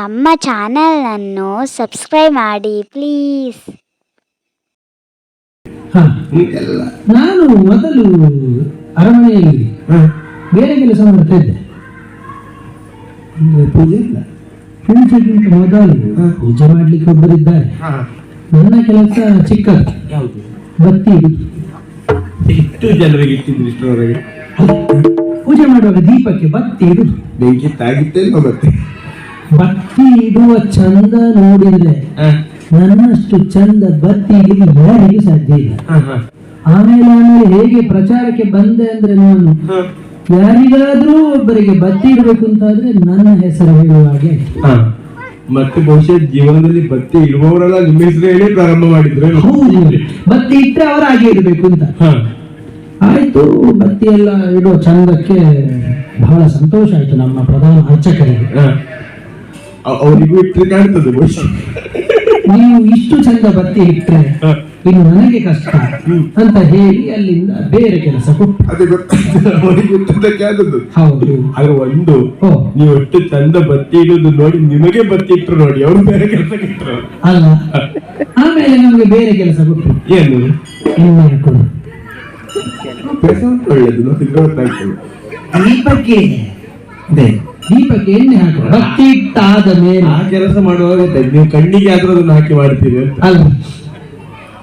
ನಮ್ಮ ಚಾನಲನ್ನು ಸಬ್ಸ್ಕ್ರೈಬ್ ಮಾಡಿ ಪ್ಲೀಸ್. ನಾನು ಮೊದಲು ಅರಮನೆಯಲ್ಲಿ ಬೇರೆ ಕೆಲಸ ಮಾಡ್ತಾ ಇದ್ದೆ. ಅಂದ್ರೆ ಪೂಜೆ ಇಲ್ಲ? ಪೂಜೆಗಿಂತ ಮೊದಲು ಪೂಜೆ ಮಾಡ್ಲಿಕ್ಕೆ ಒಬ್ಬರಿದ್ದಾರೆ ನನ್ನ ಕೆಲಸ ಚಿಕ್ಕ ಯಾವುದು? ಬತ್ತಿ. ಎಷ್ಟು ಜನರಿಗೆ ಇಟ್ಟಿದ್ರು ಇಷ್ಟರವರೆಗೆ ಪೂಜೆ ಮಾಡುವಾಗ ದೀಪಕ್ಕೆ ಬತ್ತಿ ಇಡುದು ಬೆಂಕಿ ತಾಗಿತ್ತೆ ಮತ್ತೆ. ಬತ್ತಿ ಇಡುವ ಚಂದ ನೋಡಿದ್ರೆ ನನ್ನಷ್ಟು ಚಂದ ಬತ್ತಿ ಇಡಲಿಕ್ಕೆ ಯಾರಿಗೂ ಸಾಧ್ಯ ಇಲ್ಲ. ಆಮೇಲೆ ಆಮೇಲೆ ಹೇಗೆ ಪ್ರಚಾರಕ್ಕೆ ಬಂದೆ ಅಂದ್ರೆ ನಾನು ಯಾರಿಗಾದ್ರೂ ಒಬ್ಬರಿಗೆ ಬತ್ತಿ ಇಡಬೇಕು ಅಂತಾದ್ರೆ ನನ್ನ ಹೆಸರು ಹೇಳುವ ಹಾಗೆ. ಮತ್ತೆ ಬಹುಶಃ ಜೀವನದಲ್ಲಿ ಬತ್ತಿ ಇಡುವವರೆಲ್ಲ ನಿಮ್ಮ ಹೆಸರು ಹೇಳಿ ಪ್ರಾರಂಭ ಮಾಡಿದ್ರೆ ಹೌದು. ಬತ್ತಿ ಇಟ್ಟರೆ ಅವರ ಹಾಗೆ ಇಡಬೇಕು ಅಂತ. ಆಯ್ತು ಬತ್ತಿ ಎಲ್ಲ ಇಡುವ ಚಂದಕ್ಕೆ ಬಹಳ ಸಂತೋಷ ಆಯ್ತು ನಮ್ಮ ಪ್ರಧಾನ ಅರ್ಚಕರಿಗೆ. ಅವರಿಗೂ ಇಟ್ಟರೆ ಕಾಣ್ತದೆ ಬಹುಶಃ. ನೀವು ಇಷ್ಟು ಚಂದ ಬತ್ತಿ ಇಟ್ಟರೆ ಇನ್ನು ನನಗೆ ಕಷ್ಟ. ಅಂತ ಹೇಳಿ ಅಲ್ಲಿಂದ ಬೇರೆ ಕೆಲಸ ಕೊಟ್ಟು. ಅದೇ ಆದದ್ದು. ಹೌದು. ಆದ್ರೆ ಒಂದು ನೀವು ಎಷ್ಟು ಚಂದ ಬತ್ತಿ ಇಡುದು ನೋಡಿ ನಿಮಗೆ ಬತ್ತಿ ಇಟ್ರು ನೋಡಿ ಅವ್ರು ಬೇರೆ ಕೆಲಸಕ್ಕೆ ಇಟ್ರು. ಅಲ್ಲ. ಆಮೇಲೆ ನಮಗೆ ಬೇರೆ ಕೆಲಸ ಕೊಟ್ಟು. ಏನು? ಎಣ್ಣೆ ಹಾಕೋದು ಕೆಲಸ ಒಳ್ಳೇದು ನೋಡಿದ್ರೆ ಗೊತ್ತಾಗ್ತದೆ ದೀಪಕ್ಕೆ ದೀಪಕ್ಕೆ ಎಣ್ಣೆ ಹಾಕುವ ಭಕ್ತಿ ಇಟ್ಟಾದ ಮೇಲೆ. ಆ ಕೆಲಸ ಮಾಡುವಾಗ ನೀವು ಕಣ್ಣಿಗೆ ಆದ್ರೂ ಅದನ್ನು ಹಾಕಿ ಮಾಡ್ತೀವಿ ಅಂತ? ಅಲ್ಲ.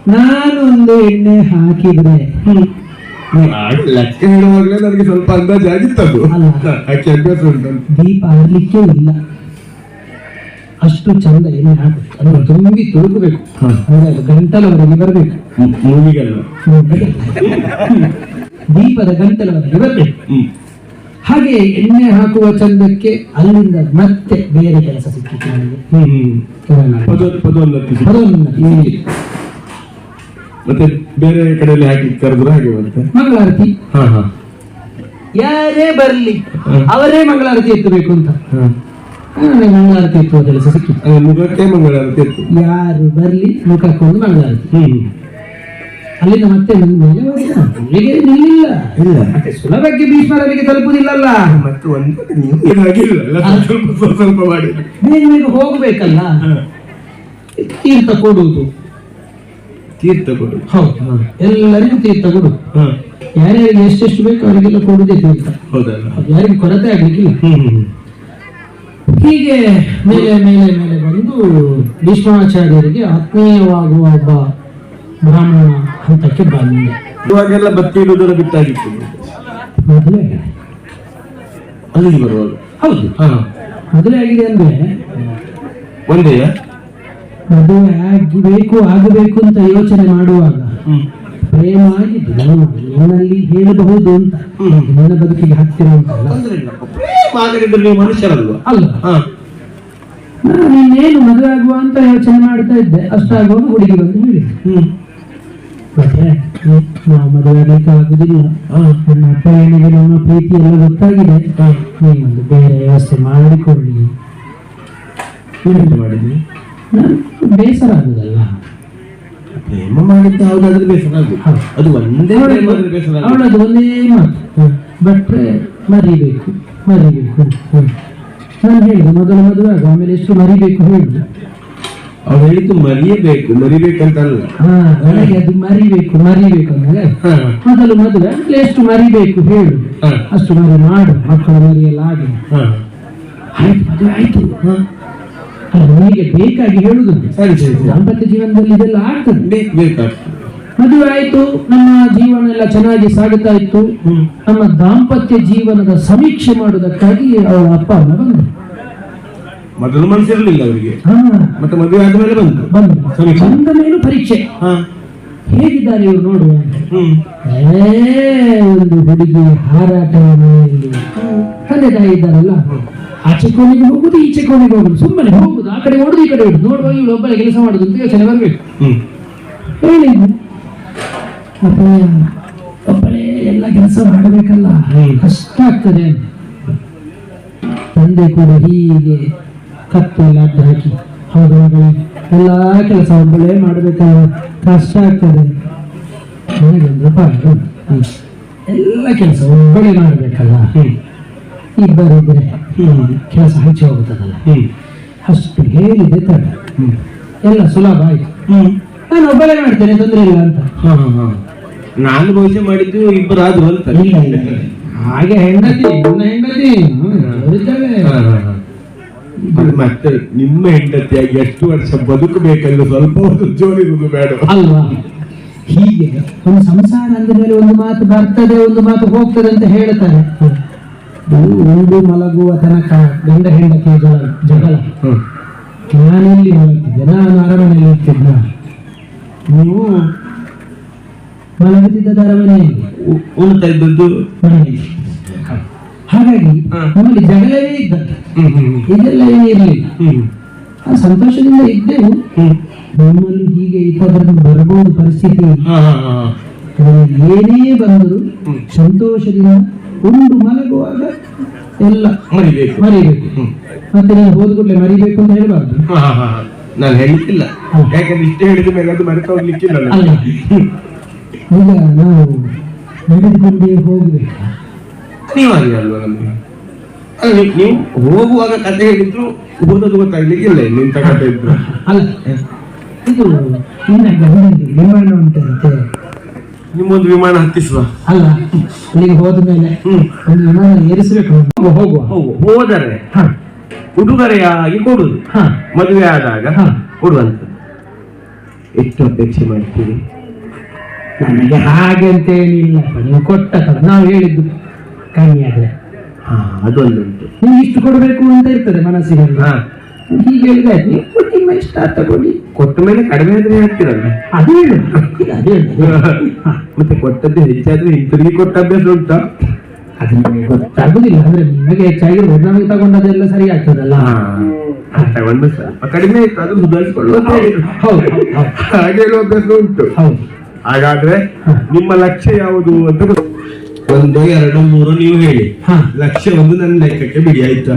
ನಾನು ಒಂದು ಎಣ್ಣೆ ಹಾಕಿದ್ರೆ. ಲೆಕ್ಕ ಹೇಳುವಾಗಲೇ ನನಗೆ ಸ್ವಲ್ಪ ಅಂದಾಜು ಆಗಿತ್ತದು. ಅಭ್ಯಾಸ ಉಂಟು ದೀಪ ಆಗ್ಲಿಕ್ಕೆ ಇಲ್ಲ. ಅಷ್ಟು ಚಂದ ಎಣ್ಣೆ ಹಾಕು ಅದನ್ನು ತುಂಬಿ ತುಳುಕಬೇಕು. ಅಂದ್ರೆ ಅದು ಗಂಟಲವರೆಗೆ ಬರಬೇಕು. ಮೂವಿಗಲ್ಲ ದೀಪದ ಗಂಟಲವರೆಗೆ ಬರಬೇಕು. ಹಾಗೆ ಎಣ್ಣೆ ಹಾಕುವ ಚಂದಕ್ಕೆ ಅಲ್ಲಿಂದ ಮತ್ತೆ ಬೇರೆ ಕೆಲಸ ಸಿಕ್ಕಿತ್ತು ನನಗೆ. ಪದೋನ್ನತಿ. ಮತ್ತೆ ಬೇರೆ ಕಡೆಯಲ್ಲಿ ಹಾಕಿ ಕರೆದ್ರು ಹಾಗೆ ಬರುತ್ತೆ? ಮಂಗಳಾರತಿ. ಹಾ ಹಾ. ಯಾರೇ ಬರಲಿ ಅವರೇ ಮಂಗಳಾರತಿ ಎತ್ತಬೇಕು ಅಂತ. ನನಗೆ ಮಂಗಳಾರತಿ ಎತ್ತುವ ಕೆಲಸ ಸಿಕ್ಕಿತ್ತು ಮುಖಕ್ಕೆ ಮಂಗಳಾರತಿ ಇತ್ತು ಯಾರು ಬರ್ಲಿ ಮುಖಕ್ಕೊಂದು ಮಂಗಳಾರತಿ. ಅಲ್ಲಿಂದ ಮತ್ತೆ ಹೋದ. ನಿಲ್ಲಿಲ್ಲ? ಇಲ್ಲ. ಮತ್ತೆ ಸುಲಭಕ್ಕೆ ಭೀಷ್ಮರನಿಗೆ ತಲುಪುದಿಲ್ಲಲ್ಲ ಮತ್ತು ಒಂದು ನೀವು ಸ್ವಲ್ಪ ಸ್ವಲ್ಪ ಮಾಡಿ. ಬೇಗ ಬೇಗ ಹೋಗ್ಬೇಕಲ್ಲ? ತೀರ್ಥ ಕೊಡುವುದು. ತೀರ್ಥ ಕೊಡು ಹೌದು ಎಲ್ಲರಿಗೂ ತೀರ್ಥ ಕೊಡು ಯಾರ್ಯಾರಿಗೆ ಎಷ್ಟೆಷ್ಟು ಬೇಕು ಅವರಿಗೆಲ್ಲ ಕೊಡುದೇ ತೀರ್ಥ. ಹೌದಲ್ಲ. ಯಾರಿಗೂ ಕೊರತೆ ಆಗ್ಲಿಕ್ಕಿಲ್ಲ. ಹೀಗೆ ಮೇಲೆ ಮೇಲೆ ಮೇಲೆ ಬಂದು ಭೀಷ್ಮಾಚಾರ್ಯರಿಗೆ ಆತ್ಮೀಯವಾಗುವ ಒಬ್ಬ ಬ್ರಾಹ್ಮಣ ಹಂತಕ್ಕೆ ಬಂದಿದೆ ಇವಾಗೆಲ್ಲ ಬತ್ತಿ ಇಡುವುದರ ಬಿಟ್ಟಾಗಿತ್ತು ಮದುವೆ ಅಲ್ಲಿಗೆ ಬರುವಾಗ ಹೌದು. ಹಾ. ಮದುವೆ ಆಗಿದೆ ಅಂದ್ರೆ ಒಂದೇ? ಮದುವೆ ಆಗಬೇಕು ಆಗಬೇಕು ಅಂತ ಯೋಚನೆ ಮಾಡುವಾಗ ಪ್ರೇಮ ಆಗಿದೆ ನಾನು ನಿನ್ನಲ್ಲಿ ಹೇಳಬಹುದು ಅಂತ. ನನ್ನ ಬದುಕಿಗೆ ಹತ್ತಿರ ಅಂತ ಪ್ರೇಮ ಆಗದಿದ್ರೆ ನೀವು ಮನುಷ್ಯರಲ್ವಾ? ಅಲ್ಲ. ಹಾ. ನಾನು ಇನ್ನೇನು ಮದುವೆ ಆಗುವ ಅಂತ ಯೋಚನೆ ಮಾಡ್ತಾ ಇದ್ದೆ. ಅಷ್ಟಾಗುವಾಗ ಹುಡುಗಿ ಬಂದು ಹೇಳಿ ಹ್ಮ್. ಮತ್ತೆ ನಾವು ಮದುವೆ ಆಗ್ಲಿಕ್ಕೆ ಆಗುದಿಲ್ಲ ನನ್ನ ಅಪ್ಪ ಏನಿಗೆ ನಮ್ಮ ಪ್ರೀತಿ ಎಲ್ಲ ಗೊತ್ತಾಗಿದೆ. ನೀವೊಂದು ಬೇರೆ ವ್ಯವಸ್ಥೆ ಮಾಡಿಕೊಳ್ಳಿ. ಏನಂತ ಮಾಡಿದ್ರಿ? ನಾನು ಬೇಸರ ಆಗುದಲ್ಲ. ಪ್ರೇಮ ಮಾಡಿದ್ದು ಯಾವುದಾದ್ರೂ ಬೇಸರ ಅದು ಒಂದೇ. ಅವಳದು ಒಂದೇ ಮಾತು. ಬಟ್ರೆ ಮರಿಬೇಕು ಮರಿಬೇಕು. ನಾನು ಹೇಳಿದೆ ಮೊದಲು ಮದುವೆ ಆಗ ಆಮೇಲೆ ಎಷ್ಟು ಮರಿಬೇಕು ಹೇಳಿದೆ ಅವ್ರು ಹೇಳಿದ್ದು ಮರಿಯಬೇಕು ಮರಿಬೇಕಂತಲ್ಲ. ಹಾ ನನಗೆ ಅದು ಮರಿಬೇಕು ಮರಿಬೇಕು ಅಂದ್ರೆ ಮೊದಲು ಮೊದಲು ಎಷ್ಟು ಮರಿಬೇಕು ಹೇಳು. ಅಷ್ಟು ಮದುವೆ ಮಾಡು ಮಕ್ಕಳು ಮರಿಯೆಲ್ಲ ಆಗಿ ಆಯ್ತು ಮದುವೆ ಆಯ್ತು. ಅಲ್ಲ ನನಗೆ ಬೇಕಾಗಿ ಹೇಳುದು. ದಾಂಪತ್ಯ ಜೀವನದಲ್ಲಿ ಇದೆಲ್ಲ ಆಗ್ತದೆ. ಬೇಕು ಬೇಕಾಗ್ತದೆ. ಮದುವೆ ಆಯ್ತು ನಮ್ಮ ಜೀವನ ಎಲ್ಲ ಚೆನ್ನಾಗಿ ಸಾಗುತ್ತಾ ಇತ್ತು. ನಮ್ಮ ದಾಂಪತ್ಯ ಜೀವನದ ಸಮೀಕ್ಷೆ ಮಾಡುವುದಕ್ಕಾಗಿ ಅವಳ ಅಪ್ಪ ಅಮ್ಮ ಬಂದರು. ಮೊದಲು ಮನಸ್ಸಿರಲಿಲ್ಲ ಅವರಿಗೆ. ಮತ್ತೆ ಮದುವೆ ಆದ್ಮೇಲೆ ಬಂತು. ಬಂದು ಮೇಲೂ ಪರೀಕ್ಷೆ. ಹೇಗಿದ್ದಾರೆ ಇವ್ರು ನೋಡುವ? ಏ ಒಂದು ಹುಡುಗಿ ಹಾರಾಟ ತಂದೆ ತಾಯಿ ಇದ್ದಾರಲ್ಲ. ಆಚೆ ಕೋಣಿಗೆ ಹೋಗುದು ಈಚೆ ಕೋಣಿಗೆ ಹೋಗುದು. ಸುಮ್ಮನೆ ಹೋಗುದು ಆ ಕಡೆ ಓಡುದು ಈ ಕಡೆ ಓಡುದು. ನೋಡುವಾಗ ಇವಳು ಒಬ್ಬಳೆ ಕೆಲಸ ಮಾಡುದು ಅಂತ ಯೋಚನೆ ಬರಬೇಕು. ಹ್ಮ್. ಹೇಳಿ ಅಪ್ಪ ಒಬ್ಬಳೇ ಎಲ್ಲ ಕೆಲಸ ಮಾಡಬೇಕಲ್ಲ. ಕಷ್ಟ ಆಗ್ತದೆ. ತಂದೆ ಕೂಡ ಹೀಗೆ ಕತ್ತು ಎಲ್ಲ ಅಡ್ಡ ಹಾಕಿ ಹೌದು ಎಲ್ಲ ಕೆಲಸ ಒಬ್ಬಳೇ ಮಾಡಬೇಕಾದ್ರೆ ಕಷ್ಟ ಆಗ್ತದೆ. ಎಲ್ಲ ಕೆಲಸ ಒಬ್ಬಳೇ ಮಾಡಬೇಕಲ್ಲ ಹ್ಮ್. ಕೆಲಸ ಹಂಚಿ ಹೋಗುತ್ತದಲ್ಲ ಅಷ್ಟು ಹೇಳಿದೆ ತಡ. ಎಲ್ಲ ಸುಲಭ ಆಯ್ತು. ನಾನು ಒಬ್ಬರೇ ಮಾಡ್ತೇನೆ ತೊಂದರೆ ಇಲ್ಲ ಅಂತ. ಹಾ ಹಾ ಹಾ. ನಾನು ಬಹುಶಃ ಮಾಡಿದ್ದು ಇಬ್ಬರಾದ್ರು ಅಂತ. ಹಾಗೆ ಹೆಂಡತಿ ನನ್ನ ಹೆಂಡತಿ ಹ್ಮ್, ಜೋರಿದ್ದಾಳೆ. ಹಾ, ಹಾ, ಹಾ. ಅದು ಮತ್ತೆ ನಿಮ್ಮ ಹೆಂಡತಿಯಾಗಿ ಎಷ್ಟು ವರ್ಷ ಬದುಕಬೇಕಂದ್ರೆ ಸ್ವಲ್ಪ ಒಂದು ಜೋಡಿ ಬೇಡ. ಅಲ್ವಾ? ಹೀಗೆ ಒಂದು ಸಂಸಾರ ಅಂದ ಮೇಲೆ ಒಂದು ಮಾತು ಬರ್ತದೆ ಒಂದು ಮಾತು ಹೋಗ್ತದೆ ಅಂತ ಹೇಳ್ತಾರೆ. ಒಂದು ಉಂಡು ಮಲಗುವ ತನಕ ಗಂಡ ಹೆಂಡತಿಯ ಜಗಳ. ಜಗಳ. ನಾನೆಲ್ಲಿ ಮಲಗ್ತಿದ್ದೆ ನಾನು ಅರಮನೆಯಲ್ಲಿ ಇರ್ತಿದ್ದ. ನೀವು ಮಲಗುತ್ತಿದ್ದ ಅರಮನೆಯಲ್ಲಿ ಊಟ ಉಣ್ತಾ ಇದ್ದದ್ದು. ಮನೆಯಲ್ಲಿ. ಹಾಗಾಗಿ. ನಮ್ಮಲ್ಲಿ ಜಗಳವೇ ಇದ್ದ. ಇದೆಲ್ಲ ಏನೇ ಇರಲಿಲ್ಲ ಸಂತೋಷದಿಂದ ಇದ್ದೆವು. ನಮ್ಮಲ್ಲಿ ಹೀಗೆ ಇಪ್ಪತ್ತರಿಂದ ಬರ್ಬೋದು ಪರಿಸ್ಥಿತಿ. ಏನೇ ಬಂದರೂ ಸಂತೋಷದಿಂದ ಉಂಡು ಮಲಗುವಾಗ ಎಲ್ಲ ಮರಿಬೇಕು. ಮರಿಬೇಕು. ಮತ್ತೆ ನೀವು ಹೋದ ಕೂಡಲೇ ಮರಿಬೇಕು ಅಂತ ಹೇಳಬಾರ್ದು. ನಾನು ಹೇಳಿಲ್ಲ. ಯಾಕಂದ್ರೆ ಇಷ್ಟೇ ಹೇಳಿದ ಮೇಲೆ ಅದು ಮರೆತು ಹೋಗ್ಲಿಕ್ಕಿಲ್ಲ. ಈಗ ನಾವು ನಡೆದುಕೊಂಡೇ ಹೋಗ್ಬೇಕು ನೀವಾಗಿ ಅಲ್ವಾ ನಮಗೆ? ಅಲ್ಲಿ ನೀವು- ಹೋಗುವಾಗ ಕತೆ ಹೇಳಿದ್ರು ಓದೋದು ಗೊತ್ತಾಗ್ಲಿಕ್ಕಿಲ್ಲ ನಿಂತ ಕತೆ ಇದ್ರು. ಅಲ್ಲ ಇದು ನಿನ್ನ ಗಂಡನಿಗೆ ವಿಮಾನ ಉಂಟಂತೆ. ನಿಮ್ಮೊಂದು ವಿಮಾನ ಹತ್ತಿಸುವ. ಅಲ್ಲ ಅಲ್ಲಿಗೆ ಹೋದ ಮೇಲೆ ಒಂದು ವಿಮಾನ ಏರಿಸಬೇಕು. ಹೋಗುವ ಹೋಗುವ. ಹೋಗು ಹೋದರೆ ಉಡುಗೊರೆಯಾಗಿ ಕೊಡುದು. ಹ. ಮದುವೆ ಆದಾಗ ಹ. ಕೊಡುವಂತ ಎಷ್ಟು ಅಪೇಕ್ಷೆ ಮಾಡ್ತೀವಿ ನನಗೆ ಹಾಗೆ ಅಂತ ಏನಿಲ್ಲ ನೀವು ಕೊಟ್ಟ ನಾವು ಹೇಳಿದ್ದು ಕಮ್ಮಿ ಆದ್ರೆ ಹಾ ಅದೊಂದುಂಟು ನೀವು ಇಷ್ಟು ಕೊಡಬೇಕು ಅಂತ ಇರ್ತದೆ ಮನಸ್ಸಿಗೆ ಹಾ. ಹೀಗೆ ಹೇಳಿದ್ರೆ ನೀವು ನಿಮ್ಮ ಇಷ್ಟ ತಗೊಳ್ಳಿ. ಕೊಟ್ಟ ಮೇಲೆ ಕಡಿಮೆ ಆದ್ರೆ ಹೇಳ್ತೀರಲ್ಲ ಅದು ಹೇಳು. ಅದೇ ಹೇಳು. ಹ, ಮತ್ತೆ ಕೊಟ್ಟದ್ದು ಹೆಚ್ಚಾದ್ರೆ ಹಿಂತಿರುಗಿ ಕೊಟ್ಟ ಅಭ್ಯಾಸ ಉಂಟಾ? ಅದು ನಮಗೆ ಗೊತ್ತಾಗುದಿಲ್ಲ. ಅಂದ್ರೆ ನಿಮಗೆ ಹೆಚ್ಚಾಗಿ ನಮಗೆ ತಗೊಂಡದೆಲ್ಲ ಸರಿ ಆಗ್ತದಲ್ಲ ಹಾ ತಗೊಂಡು ಸ್ವಲ್ಪ ಕಡಿಮೆ ಇತ್ತು ಅದು ಸುಧಾರಿಸಿಕೊಳ್ಳುವ ಹೌದು ಹೌದು ಹಾಗೆ ಹೇಳುವ ಅಭ್ಯಾಸ ಉಂಟು. ಹೌದು. ಹಾಗಾದ್ರೆ ನಿಮ್ಮ ಲಕ್ಷ್ಯ ಯಾವುದು ಅಂತ ಗೊತ್ತು. ಒಂದು ಎರಡು ಮೂರು ನೀವು ಹೇಳಿ. ಹಾ. ಲಕ್ಷ್ಯ ಒಂದು ನನ್ನ ಲೆಕ್ಕಕ್ಕೆ ಬಿಡಿ ಆಯ್ತಾ?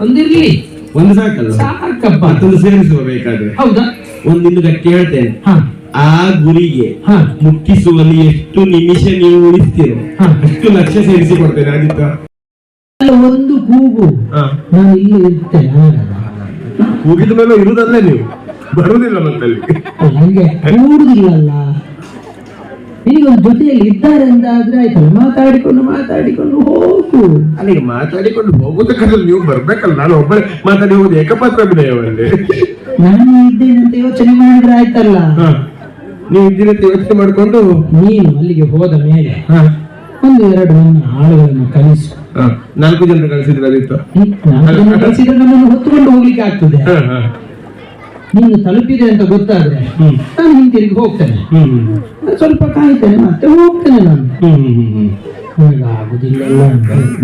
ಒಂದಿರ್ಲಿ. ಒಂದು ಸಾಕಲ್ಲ ಸಾಕಪ್ಪ. ಮತ್ತೊಂದು ಸೇರಿಸುವ ಬೇಕಾದ್ರೆ. ಹೌದಾ? ಒಂದಿನ ಇನ್ನು ಗಟ್ಟಿ ಹೇಳ್ತೇನೆ. ಹಾ. ಆ ಗುರಿಗೆ ಹಾ. ಮುಟ್ಟಿಸುವಲ್ಲಿ ಎಷ್ಟು ನಿಮಿಷ ನೀವು ಉಳಿಸ್ತೀರೋ. ಅಷ್ಟು ಲಕ್ಷ ಸೇರಿಸಿ ಕೊಡ್ತೇನೆ ಆದಿತ್ಯ ಒಂದು ಕೂಗು. ನಾನು ಇಲ್ಲಿ ಇರ್ತೇನೆ ಕೂಗಿದ ಮೇಲೆ ಇರುದಲ್ಲೇ ನೀವು? ಬರುವುದಿಲ್ಲ ಮತ್ತಲ್ಲಿ. ಅಲ್ಲ, ಹಂಗೆ ಒಂದು ಜೊತೆಯಲ್ಲಿ ಇದ್ದಾರೆ ಅಂತ ಆದ್ರೆ ಆಯ್ತಲ್ಲ ಮಾತಾಡಿಕೊಂಡು ಮಾತಾಡಿಕೊಂಡು ಹೋಗು. ಅಲ್ಲಿ ಮಾತಾಡಿಕೊಂಡು ಹೋಗುದಕ್ಕಾದ್ರೆ ನೀವು ಬರ್ಬೇಕಲ್ಲ ನಾನು ಒಬ್ಬರೇ ಮಾತಾಡಿ ಹೋಗುದು ಏಕಪಾತ್ರ ಅಭಿನಯವಲ್ಲಿ. ನಾನು ಇದ್ದೇನೆ ಅಂತ ಯೋಚನೆ ಮಾಡಿದ್ರೆ ಆಯ್ತಲ್ಲ. ನೀವು ಇದ್ದಿರತ್ತೆ ಯೋಚನೆ ಮಾಡಿಕೊಂಡು? ನೀನು ಅಲ್ಲಿಗೆ ಹೋದ ಮೇಲೆ ಒಂದು ಎರಡು ನನ್ನ ಆಳುಗಳನ್ನು ಕಲಿಸು ನಾಲ್ಕು ಜನ ಕಳಿಸಿದ್ರೆ ಅದಿತ್ತು ನಾಲ್ಕು ಜನ ಕಲಿಸಿದ್ರೆ ನನ್ನನ್ನು ಹೊತ್ತುಕೊಂಡು ಹೋಗ್ಲಿಕ್ಕೆ ಆಗ್ತದೆ. ಹ, ಹ. ನೀನು ತಲುಪಿದೆ ಅಂತ ಗೊತ್ತಾದ್ರೆ. ನಾನು ಹಿಂತಿರುಗಿ ಹೋಗ್ತೇನೆ. ಸ್ವಲ್ಪ ಕಾಯ್ತೇನೆ ಮತ್ತೆ ಹೋಗ್ತೇನೆ ನಾನು. ಆಗುದಿಲ್ಲಲ್ಲ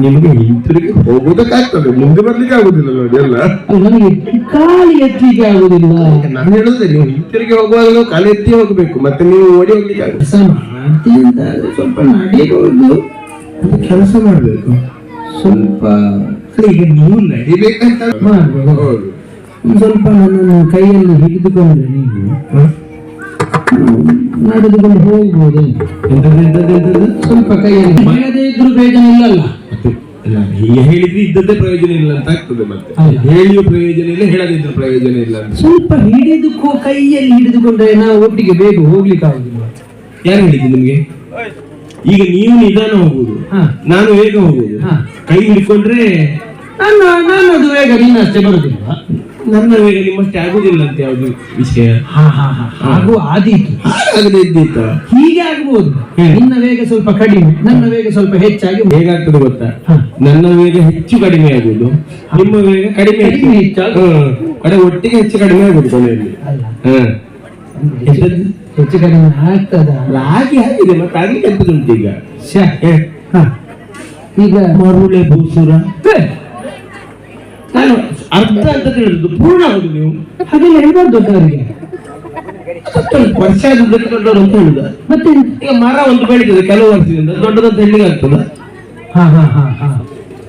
ನಿಮಗೆ ಹಿಂತಿರುಗಿ ಹೋಗೋದಕ್ಕಾಗ್ತದೆ. ಮುಂದೆ ಬರ್ಲಿಕ್ಕೆ ಆಗುದಿಲ್ಲ ನೋಡಿ ಎಲ್ಲ ನನಗೆ ಕಾಲು ಎತ್ತಲಿಕ್ಕೆ ಆಗುದಿಲ್ಲ. ನಾನು ಹೇಳುದೇ ನೀವು ಹಿಂತಿರುಗಿ ಹೋಗುವಾಗಲೂ ಕಾಲು ಎತ್ತಿ ಹೋಗ್ಬೇಕು ಮತ್ತೆ ನೀವು ಓಡಿ ಹೋಗ್ಲಿಕ್ಕೆ ಆಗುದಿಲ್ಲ. ಕೆಲಸ ಅಂತ ಸ್ವಲ್ಪ ಅದು ಕೆಲಸ ಮಾಡ್ಬೇಕು. ಸ್ವಲ್ಪ ಈಗ ನೀವು ನಡಿಬೇಕಂತ ಮಾಡ್ಬೋದು. ಸ್ವಲ್ಪ ನನ್ನನ್ನು ಕೈಯಲ್ಲಿ ಹಿಡಿದುಕೊಂಡ್ರೆ ನೀವು? ನಡೆದುಕೊಂಡು ಹೋಗ್ಬೋದು. ಸ್ವಲ್ಪ ಕೈಯಲ್ಲಿ ಬರದೇ ಇದ್ರೂ ಪ್ರಯೋಜನ ಇಲ್ಲಲ್ಲ. ಹೇಳಿದ್ರೆ ಇದ್ದದ್ದೇ ಪ್ರಯೋಜನ ಇಲ್ಲ ಅಂತ ಆಗ್ತದೆ ಮತ್ತೆ. ಹೇಳಿಯೂ ಪ್ರಯೋಜನ ಇಲ್ಲ ಹೇಳದಿದ್ರೂ ಪ್ರಯೋಜನ ಇಲ್ಲ ಸ್ವಲ್ಪ ಹಿಡಿದುಕೋ ಕೈಯಲ್ಲಿ ಹಿಡಿದುಕೊಂಡ್ರೆ ನಾವು ಒಟ್ಟಿಗೆ ಬೇಗ ಹೋಗ್ಲಿಕ್ಕೆ ಆಗುದಿಲ್ಲ. ಯಾರು ಹೇಳಿದ್ದು ನಿಮ್ಗೆ? ಈಗ ನೀವು ನಿಧಾನ ಹೋಗುದು ನಾನು ವೇಗ ಹೋಗುದು. ಕೈ ಹಿಡ್ಕೊಂಡ್ರೆ ನಾನು ಅದು ಬೇಗ ಅಷ್ಟೇ ಬರುದಿಲ್ಲ ನನ್ನ ವೇಗ ನಿಮ್ಮಷ್ಟೇ ಆಗುದಿಲ್ಲ ಅಂತ ಯಾವ್ದು ವಿಷಯ? ಹಾ ಹಾ ಹಾ. ಹಾಗೂ ಆದೀತು. ಆಗದೆ ಇದ್ದೀತ ಹೀಗೆ ಆಗ್ಬೋದು. ನಿನ್ನ ವೇಗ ಸ್ವಲ್ಪ ಕಡಿಮೆ ನನ್ನ ವೇಗ ಸ್ವಲ್ಪ ಹೆಚ್ಚಾಗಿ ಹೇಗಾಗ್ತದೆ ಗೊತ್ತಾ. ನನ್ನ ವೇಗ ಹೆಚ್ಚು ಕಡಿಮೆ ಆಗುದು ನಿಮ್ಮ ವೇಗ ಕಡಿಮೆ. ಹ್ಮ್. ಕಡೆ ಒಟ್ಟಿಗೆ ಹೆಚ್ಚು ಕಡಿಮೆ ಆಗುದು ಕೊನೆಯಲ್ಲಿ? ಹೆಚ್ಚು ಕಡಿಮೆ ಆಗ್ತದ? ಹಾಗೆ ಆಗಿದೆ ಮತ್ತೆ ಆಗ್ಲಿಕ್ಕೆ ಎಂತದುಂಟು ಈಗ. ಈಗ ಮರುಳೆ ಭೂಸುರ. ನಾನು ಅರ್ಧ ಅಂತ ತಿಳಿದು ಪೂರ್ಣ ಆಗುದು ನೀವು. ಹಾಗೆಲ್ಲ ಹೇಳ್ಬಾರ್ದು ಅಷ್ಟೊಂದು ವರ್ಷ ದೊಡ್ಡವರು ಅಂತ ಹೇಳುದ. ಮತ್ತೆ ಈಗ ಮರ ಒಂದು ಬೆಳೀತದೆ ಕೆಲವು ವರ್ಷದಿಂದ. ದೊಡ್ಡದಂತ ಹೇಳಿಗೆ ಆಗ್ತದ. ಹಾ ಹಾ ಹಾ ಹಾ.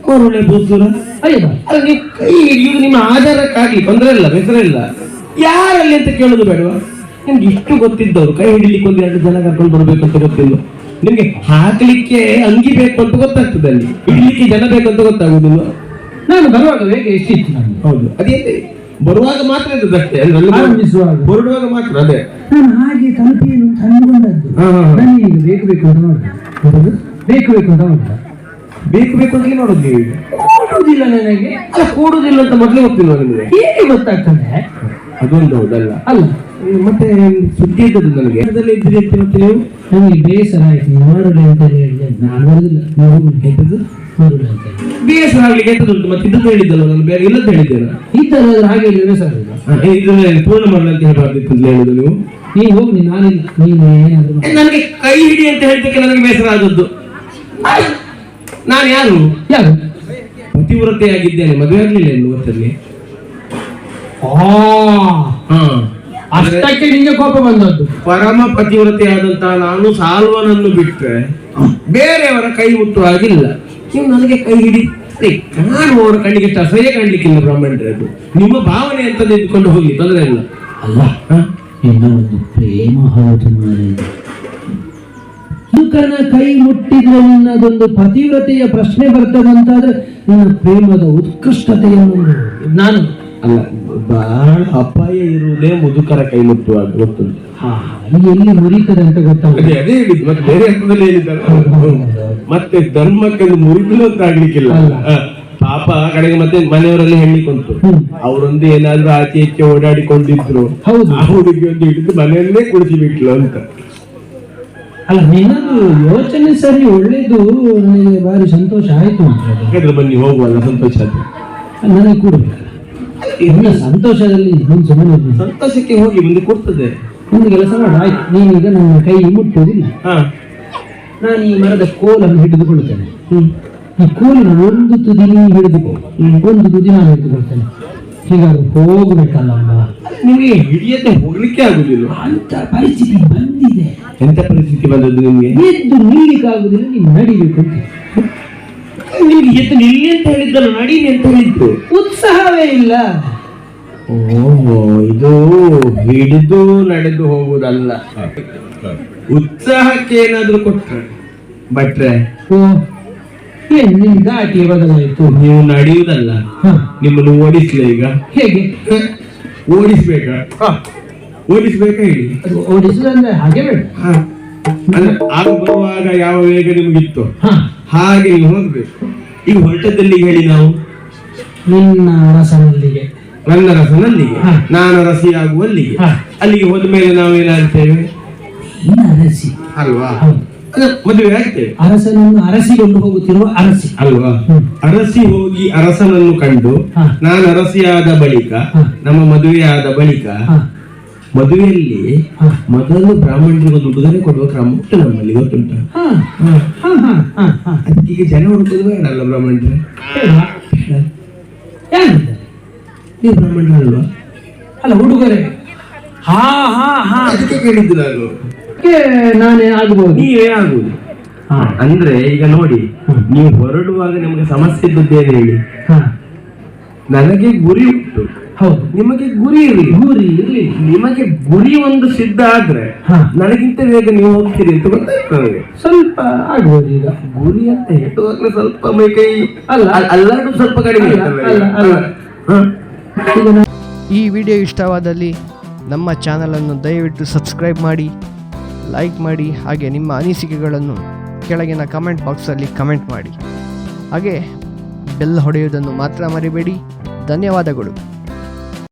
ಮರುಳೆ ಭೂಸುರ ಅಯ್ಯ ಬಾ. ಅಲ್ಲ ನೀವು ಕೈ ಹಿಡಿಯುವುದು ನಿಮ್ಮ ಆಧಾರಕ್ಕಾಗ್ಲಿ ತೊಂದರೆ ಇಲ್ಲ, ಬೇಸರ ಇಲ್ಲ. ಯಾರಲ್ಲಿ ಅಂತ ಕೇಳುದು ಬೇಡವಾ? ನಿಮ್ಗೆ ಇಷ್ಟು ಗೊತ್ತಿದ್ದವರು, ಕೈ ಹಿಡಿಲಿಕ್ಕೆ ಒಂದು ಎರಡು ಜನ ಕರ್ಕೊಂಡು ಬರ್ಬೇಕು ಅಂತ ಗೊತ್ತಿಲ್ಲ. ನಿಮ್ಗೆ ಹಾಕ್ಲಿಕ್ಕೆ ಅಂಗಿ ಬೇಕು ಅಂತ ಗೊತ್ತಾಗ್ತದೆ ಅಲ್ಲಿ. ಹಿಡಿಲಿಕ್ಕೆ ಜನ ಬೇಕು ಅಂತ ಗೊತ್ತಾಗುದಿಲ್ಲ. ನಾನು ಬರುವಾಗ ವೇಗ ಎಷ್ಟಿತ್ತು ನನಗೆ? ಹೌದು. ಅದೇ ಬರುವಾಗ ಮಾತ್ರ ಇದ್ದದ್ದು ಅಷ್ಟೇ. ಅಂದ್ರೆ ಅಲ್ಲಿ ಆರಂಭಿಸುವಾಗ. ಹೊರಡುವಾಗ ಮಾತ್ರ ಅದೇ. ನಾನು ಹಾಗೆ ತಲುಪಿಯನ್ನು ತಂದುಕೊಂಡದ್ದು. ಅಂದುಕೊಂಡದ್ದು ಹಾ, ಹಾ, ಹಾ. ನನಗೆ ಈಗ ಬೇಕು ಬೇಕು ಅಂತ ನೋಡಿದೆ ಬೇಕು ಬೇಕು ಅಂತ ನೋಡಿದೆ ಬೇಕು ಬೇಕು ಅಂತ ಮಾಡೋದು ನೀವು? ಈಗ ನನಗೆ. ಅಲ್ಲ ಕೂಡುದಿಲ್ಲ ಅಂತ ಮೊದಲೇ ಗೊತ್ತಿಲ್ಲ ನಿಮಗೆ? ಹೇಗೆ ಗೊತ್ತಾಗ್ತದೆ? ಅದೊಂದು ಹೌದಲ್ಲ. ಅಲ್ಲ. ಮತ್ತೆ ಸುದ್ದಿ ಇದ್ದದ್ದು ನನಗೆ. ಅದರಲ್ಲಿ ಇದ್ರಿ ಅಂತ ಮತ್ತೆ ನೀವು? ನನಗೆ ಬೇಸರ ಆಯ್ತು. ನೀವು ಅಂತ ಹೇಳಿದೆ ನಾನು ಬರುದಿಲ್ಲ. ನೀವು ಎಂತದ್ದು ಹೇಳಿ. ಬೇಸರ ಆಗ್ಲಿಕ್ಕೆ ಎಂತದುಂಟು ಮತ್ತೆ ಇದು ಹೇಳಿದ್ದಲ್ಲ ನಾನು ಬೇರೆ ಇಲ್ಲದ ಹೇಳಿದ್ದೇನೆ. ತರ ಹಾಗೆ ಹೇಳಿದ್ರೆ ಸರ್. ಇದನ್ನ ಪೂರ್ಣ ಮಾಡಲಿ ಅಂತ ಹೇಳಬಾರ್ದಿತ್ತು ಅಂತ ಹೇಳುದು ನೀವು. ನೀವು ಹೋಗಿ ನಾನಿಲ್ಲ ನೀನು ಏನಾದ್ರು ಮಾಡು. ನನಗೆ ಕೈ ಹಿಡಿ ಅಂತ ಹೇಳ್ತಕ್ಕೆ ನನಗೆ ಬೇಸರ ಆದದ್ದು. ನಾನು ಯಾರು? ಯಾರು? ಪತಿವ್ರತೆಯಾಗಿದ್ದೇನೆ ಮದುವೆ ಆಗ್ಲಿಲ್ಲ ಇನ್ನು ವರ್ಷದಲ್ಲಿ. ಆ ಹಾ. ಅಷ್ಟಕ್ಕೆ ನಿಂಗೆ ಕೋಪ ಬಂದದ್ದು. ಪರಮ ಪತಿವ್ರತೆಯಾದಂತಹ ನಾನು ಸಾಲ್ವನನ್ನು ಬಿಟ್ಟರೆ ಬೇರೆಯವರ ಕೈ ಮುಟ್ಟುವ ಹಾಗಿಲ್ಲ ನೀವು ನನಗೆ ಕೈ ಹಿಡಿ ಕಾಣುವವರ ಕಣ್ಣಿಗೆ ಇಷ್ಟ ಅಸಹ್ಯ ಕಾಣ್ಲಿಕ್ಕಿಲ್ಲ ಬ್ರಾಹ್ಮಣರದ್ದು ನಿಮ್ಮ ಭಾವನೆ ಅಂತ ಇದ್ಕೊಂಡು ಹೋಗಿ ತೊಂದರೆ ಇಲ್ಲ. ಅಲ್ಲ ಇನ್ನೊಂದು ಪ್ರೇಮ ಹೌದು. ಮುಖನ ಕೈ ಮುಟ್ಟಿದ್ರೆ ನಿನ್ನದೊಂದು ಪತಿವ್ರತೆಯ ಪ್ರಶ್ನೆ ಬರ್ತದಂತಾದ್ರೆ ನಿನ್ನ ಪ್ರೇಮದ ಉತ್ಕೃಷ್ಟತೆಯನ್ನು ನಾನು ಅಲ್ಲ ಬಹಳ ಅಪಾಯ ಇರುವುದೇ ಮುದುಕರ ಕೈ ಮುಟ್ಟುವಾಗ ಗೊತ್ತುಂಟು. ಎಲ್ಲಿ ಮುರಿತದೆ ಅಂತ ಗೊತ್ತಾಗ ಅದೇ ಹೇಳಿದ್ ಮತ್ತೆ ಬೇರೆ ಅರ್ಥದಲ್ಲಿ ಹೇಳಿದ್ದಾರೆ ಮತ್ತೆ ಧರ್ಮಕ್ಕೆ ಅದು ಮುರಿದಿಲ್ಲ ಅಂತ ಆಗ್ಲಿಕ್ಕಿಲ್ಲ. ಪಾಪ ಆ ಕಡೆಗೆ ಮತ್ತೆ ಮನೆಯವರಲ್ಲಿ ಹ್ಮ್. ಅವರೊಂದು ಏನಾದ್ರೂ ಆಚೆ ಈಚೆ ಓಡಾಡಿಕೊಂಡಿದ್ರು. ಹೌದು. ಆ ಹುಡುಗಿ ಒಂದು ಹಿಡಿದು ಮನೆಯಲ್ಲೇ ಕುಡಿಸಿ ಬಿಟ್ಲು ಅಂತ. ಅಲ್ಲ ನಿನ್ನದು ಯೋಚನೆ ಸರಿ ಒಳ್ಳೇದು ನನಗೆ ಬಾರಿ ಸಂತೋಷ ಆಯ್ತು ಅಂತ. ಬನ್ನಿ ಹೋಗುವಲ್ಲ ಸಂತೋಷ ಆಯ್ತು. ನನಗೆ ಕೂಡ ಇನ್ನ ಸಂತೋಷದಲ್ಲಿ ನೀನು ಸುಮ್ಮನೆ. ಸಂತೋಷಕ್ಕೆ ಹೋಗಿ ಮುಂದೆ ಕೊಡ್ತದೆ ಒಂದು ಕೆಲಸ ಮಾಡು ಆಯ್ತು ನೀನೀಗ ನನ್ನ ಕೈ ಮುಟ್ಟುವುದಿಲ್ಲ ನಾನು ಈ ಮರದ ಕೋಲನ್ನು ಹಿಡಿದುಕೊಳ್ಳುತ್ತೇನೆ. ಈ ಕೋಲಿನ ಒಂದು ತುದಿ ನೀನು ಹಿಡಿದುಕೋ. ಒಂದು ತುದಿ ನಾನು ಹಿಡಿದುಕೊಳ್ತೇನೆ ಹೀಗಾಗಿ ಹೋಗ್ಬೇಕಲ್ಲ ನಿಮಗೆ ಹಿಡಿಯದೆ ಹೋಗ್ಲಿಕ್ಕೆ ಆಗುದಿಲ್ಲ. ಅಂತ ಪರಿಸ್ಥಿತಿ ಬಂದಿದೆ. ಎಂತ ಪರಿಸ್ಥಿತಿ ಬಂದದ್ದು ನಿಮಗೆ? ಎದ್ದು ನಿಲ್ಲಿಕ್ಕಾಗುದಿಲ್ಲ ನೀವು ನಡಿಬೇಕು ಅಂತ. ನಿಮ್ಗೆ ಎದ್ದು ನಿಲ್ಲಿ ಅಂತ ಹೇಳಿದ್ದಲ್ಲ ನಡೀನಿ ಅಂತ ಹೇಳಿದ್ದು. ಉತ್ಸಾಹವೇ ಇಲ್ಲ. ಓಹೋ ಇದು ಹಿಡಿದು ನಡೆದು ಹೋಗುದಲ್ಲ ಉತ್ಸಾಹಕ್ಕೆ ಏನಾದ್ರೂ ಕೊಟ್ರೆ? ಬಟ್ರೆ ಓ ಏನ್ ನಿನ್ ದಾಟಿ ಬದಲಾಯಿತು ನೀವು ನಡೆಯುವುದಲ್ಲ. ಹ, ನಿಮ್ಮನ್ನು ಓಡಿಸ್ಲ ಈಗ. ಹೇಗೆ? ಓಡಿಸ್ಬೇಕಾ? ಓಡಿಸ್ಬೇಕಾ ಹೇಳಿ ಓಡಿಸುದಂದ್ರೆ ಹಾಗೆ ಬೇಡ. ಹ. ಅಂದ್ರೆ ಆಗ ಬರುವಾಗ ಯಾವ ವೇಗ ನಿಮ್ಗಿತ್ತು? ಹಾಗೆ ನೀವು ಹೋಗ್ಬೇಕು. ಈಗ ಹೊರಟದಲ್ಲಿ ಹೇಳಿ ನಾವು? ನಿನ್ನ ರಸನಲ್ಲಿಗೆ ನನ್ನ ರಸನಲ್ಲಿಗೆ. ನಾನು ರಸಿಯಾಗುವಲ್ಲಿಗೆ. ಅಲ್ಲಿಗೆ ಹೋದ ಮೇಲೆ ನಾವು ಏನಾಗ್ತೇವೆ ನೀನು ಅರಸಿ ಅಲ್ವಾ ಮದುವೆ ಆಗ್ತೇವೆ. ಅರಸನನ್ನು ಅರಸಿಕೊಂಡು ಹೋಗುತ್ತಿರುವ ಅರಸಿ. ಅಲ್ವಾ? ಅರಸಿ ಹೋಗಿ ಅರಸನನ್ನು ಕಂಡು. ನಾನು ಅರಸಿಯಾದ ಬಳಿಕ. ನಮ್ಮ ಮದುವೆಯಾದ ಬಳಿಕ ಮದುವೆಯಲ್ಲಿ ಮೊದಲು ಬ್ರಾಹ್ಮಣರಿಗೆ ಒಂದು ಉಡುಗೊರೆ ಕೊಡುವ ಕ್ರಮ ಉಂಟು ನಮ್ಮಲ್ಲಿ ಗೊತ್ತುಂಟ? ಹ, ಹ, ಹ, ಹ, ಹ. ಅದಕ್ಕೆ ಜನ ಹುಡುಕೋದು ಬೇಡಲ್ಲ ಬ್ರಾಹ್ಮಣರೇ? ನೀವು ಬ್ರಾಹ್ಮಣರಲ್ವಾ? ಅಲ್ಲ ಉಡುಗೊರೆ. ಹಾ ಹಾ ಹಾ. ಅದಕ್ಕೆ ಕೇಳಿದ್ದು ನಾನು. ನಾನೇ ಆಗ್ಬೋದು. ನೀವೇ ಆಗುವುದು ಹಾ. ಅಂದ್ರೆ ಈಗ ನೋಡಿ. ನೀವು ಹೊರಡುವಾಗ ನಿಮಗೆ ಸಮಸ್ಯೆ ಇದ್ದದ್ದೇನು ಹೇಳಿ? ಹಾ. ನನಗೆ ಗುರಿ ಉಂಟು. ಹೌದು. ನಿಮಗೆ ಗುರಿ ಇರಲಿ. ಗುರಿ ಇರಲಿ. ನಿಮಗೆ ಗುರಿ ಒಂದು ಸಿದ್ಧ ಆದ್ರೆ ನನಗಿಂತ ಬೇಗ ನೀವು ಹೋಗ್ತೀರಿ ಅಂತ ಗೊತ್ತಾಯ್ತು ನನಗೆ ಸ್ವಲ್ಪ ಆಗ್ಬೋದು ಈಗ. ಗುರಿ ಅಂತ ಹೇಳುವಾಗಲೇ ಸ್ವಲ್ಪ ಮೈಕೈ ಅಲ್ಲ. ಅಲ್- ಸ್ವಲ್ಪ ಕಡಿಮೆ ಈ ವಿಡಿಯೋ ಇಷ್ಟವಾದಲ್ಲಿ ನಮ್ಮ ಚಾನಲನ್ನು ದಯವಿಟ್ಟು ಸಬ್ಸ್ಕ್ರೈಬ್ ಮಾಡಿ ಲೈಕ್ ಮಾಡಿ ಹಾಗೆ ನಿಮ್ಮ ಅನಿಸಿಕೆಗಳನ್ನು ಕೆಳಗಿನ ಕಮೆಂಟ್ ಬಾಕ್ಸಲ್ಲಿ ಕಮೆಂಟ್ ಮಾಡಿ. ಹಾಗೆ ಬೆಲ್ ಹೊಡೆಯುವುದನ್ನು ಮಾತ್ರ ಮರಿಬೇಡಿ. ಧನ್ಯವಾದಗಳು.